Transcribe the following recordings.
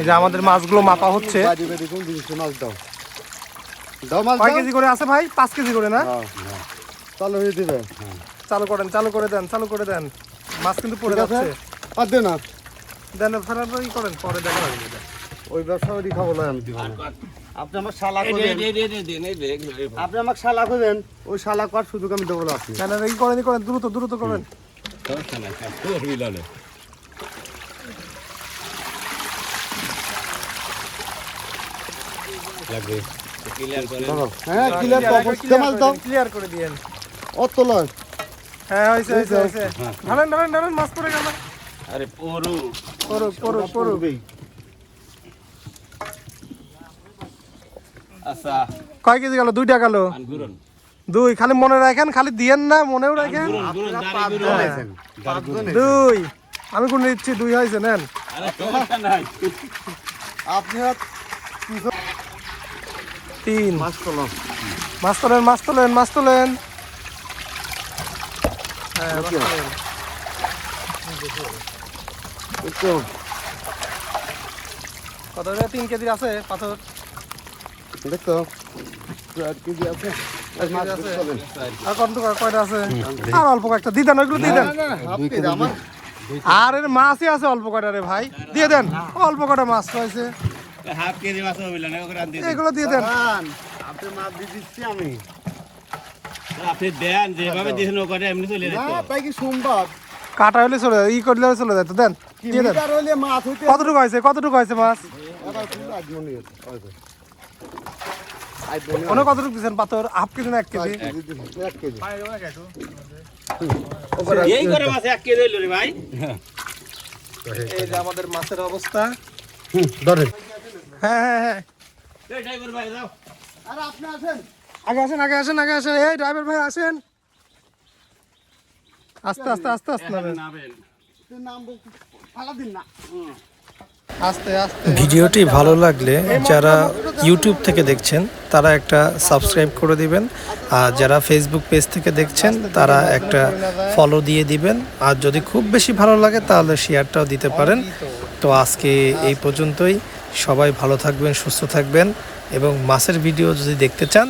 এই যে আমাদের মাছগুলো মাপা হচ্ছে। বাড়ি বাড়ি কোন জিনিসটা মাছ দাও দাও মাছ কয় কেজি করে আছে ভাই? পাঁচ কেজি করে না। চালু হয়ে দিবে চালু করেন চালু করে দেন চালু করে দেন। মাছ কিন্তু পড়ে যাচ্ছে। আর দে না দেন ফেরার পরেই করেন পরে দেখা যাবে ওই ব্যবসা ওই খাব না আমি আপনি আমার শালা এই করেন দে, দে, দে, দে, দে, দে, দে, দে। আপনি আমার শালা করেন ওই শালা করার সুযোগ আমি দেবো না। আপনি দেন আর এই করেন করেন দ্রুত দ্রুত করেন। লাগবে। ক্লিয়ার করে ধরো হ্যাঁ ক্লিয়ার তো অবস্থা মাছ দাও। ক্লিয়ার করে দিয়েন। অত লয়। হ্যাঁ ঢালেন ঢালেন ঢালেন মাছ পড়ে গেল। আরে পরু। আচ্ছা। কয় কেজি গেল? দুইটা গেল। আন দুই। খালি মনে রাখেন খালি দিয়েন না মনেও রাখেন। দুই। আমি কোন দিচ্ছি দুই হয়েছে নেন। আরে সমস্যা নাই আপনি আর তিন। মাছ তোলেন মাছ তোলেন মাছ তোলেন। হ্যাঁ, মাছ তোলেন। কত তিন কেজি আছে পাথর। দেখতো চার কেজি আছে আর মাছ আছে? চলেন আর কত কয়টা আছে? আর অল্প কয়েকটা। দিয়ে দেন ওইগুলো দিয়ে দেন। আর এর মাছই আছে অল্প কয়টা রে ভাই। দিয়ে দেন অল্প কয়টা মাছ রয়েছে। হাফ কেজি মাছ হবে না ওকে রান দিয়ে এগুলো দিয়ে দেন। আপনি মাছ দিয়ে দিচ্ছি আমি। আপনি দেন যেভাবে দিয়েছেন ওকে এমনি চলে না তাই কি সোমবার কাটা হলে চলে যায় ই করলে চলে যায় তো দেন দিয়ে দেন। হইলে কতটুকু হয়েছে কতটুকু হয়েছে মাছ? মনে মনে অনেক কতটুকু দিচ্ছেন পাথর হাফ কেজি না এক কেজি? এক কেজি। দিছি, এক কেজি। এই করে মাছ এক কেজি হইল রে ভাই। এই যে আমাদের মাছের অবস্থা। হুম, ধরেন। হ্যাঁ হ্যাঁ হ্যাঁ। এই ড্রাইভার ভাই যাও। আর আপনি আছেন আগে আসেন আগে আসেন আগে আসেন। এই ড্রাইভার ভাই আসেন। আস্তে আস্তে আস্তে ভিডিওটি ভালো লাগলে যারা ইউটিউব থেকে দেখছেন তারা একটা সাবস্ক্রাইব করে দিবেন। আর যারা ফেসবুক পেজ থেকে দেখছেন তারা একটা ফলো দিয়ে দিবেন। আর যদি খুব বেশি ভালো লাগে তাহলে শেয়ারটাও দিতে পারেন। তো আজকে এই পর্যন্তই। সবাই ভালো থাকবেন সুস্থ থাকবেন এবং মাছের ভিডিও যদি দেখতে চান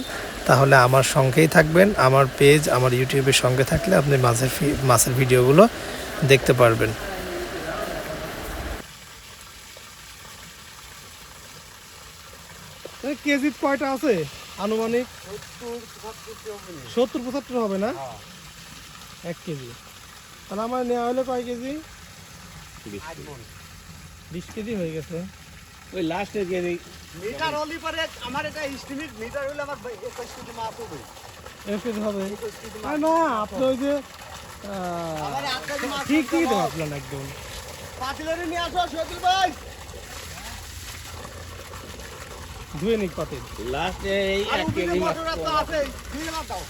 তাহলে আমার সঙ্গেই থাকবেন। আমার পেজ আমার ইউটিউবের সঙ্গে থাকলে আপনি মাছের মাছের ভিডিওগুলো দেখতে পারবেন। কেজি কয়টা আছে? আনুমানিক সত্তর পঁচাত্তর হবে না? এক কেজি। তাহলে আমার নেওয়া হলো কয় কেজি। বিশ কেজি হয়ে গেছে। ওই লাস্টের কেজি মিটার হলি পরে আমার এটা এস্টিমেট মিটার হইলে আমার 21 কেজি মাছ হবে। এক কেজি হবে? না আপনি ওই যে ঠিক ঠিক তো আপনার একদম। পাতিলেরে নিয়ে আসো শহীদুল ভাই। ধুয়ে নিক পাতে লাস্টে এই এক কেজি তো আছে দিয়ে দাও।